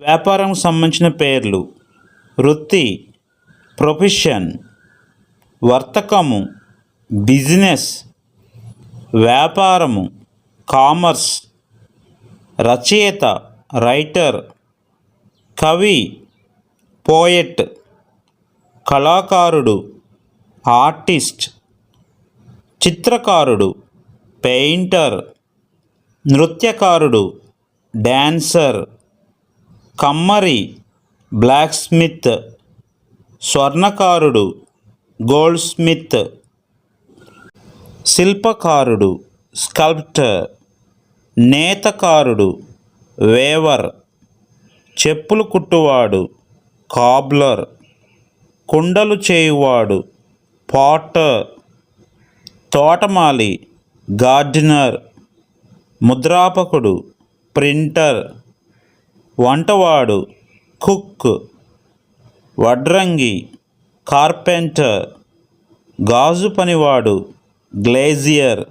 వ్యాపారం సంబంధించిన పేర్లు. వృత్తి ప్రొఫెషన్ వర్తకము బిజినెస్ వ్యాపారము కామర్స్ రచయిత రైటర్ కవి పోయెట్ కళాకారుడు ఆర్టిస్ట్ చిత్రకారుడు పెయింటర్ నృత్యకారుడు డాన్సర్ కమ్మరి బ్లాక్ స్మిత్ స్వర్ణకారుడు గోల్డ్ స్మిత్ శిల్పకారుడు స్కల్ప్టర్ నేతకారుడు వేవర్ చెప్పులు కుట్టువాడు కాబ్లర్ కుండలు చేయువాడు పాటర్ తోటమాలి గార్డెనర్ ముద్రాపకుడు ప్రింటర్ వంటవాడు కుక్ వడ్రంగి కార్పెంటర్ గాజు పనివాడు గ్లేజియర్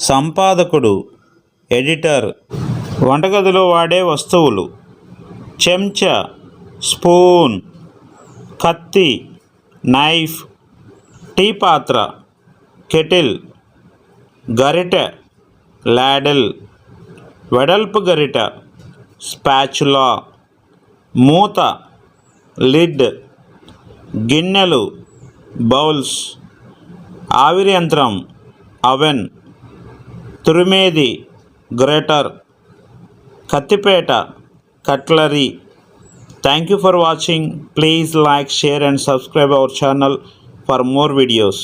సంపాదకుడు ఎడిటర్. వంటగదిలో వాడే వస్తువులు చెంచా స్పూన్ కత్తి నైఫ్ టీ పాత్ర కెటిల్ గరిటె లాడెల్ వెడల్పు గరిట. స్పాచులా మూత లిడ్ గిన్నెలు బౌల్స్ ఆవిరి యంత్రం అవెన్ తురిమేది grater కత్తిపేట cutlery. Thank you for watching please like share and subscribe our channel for more videos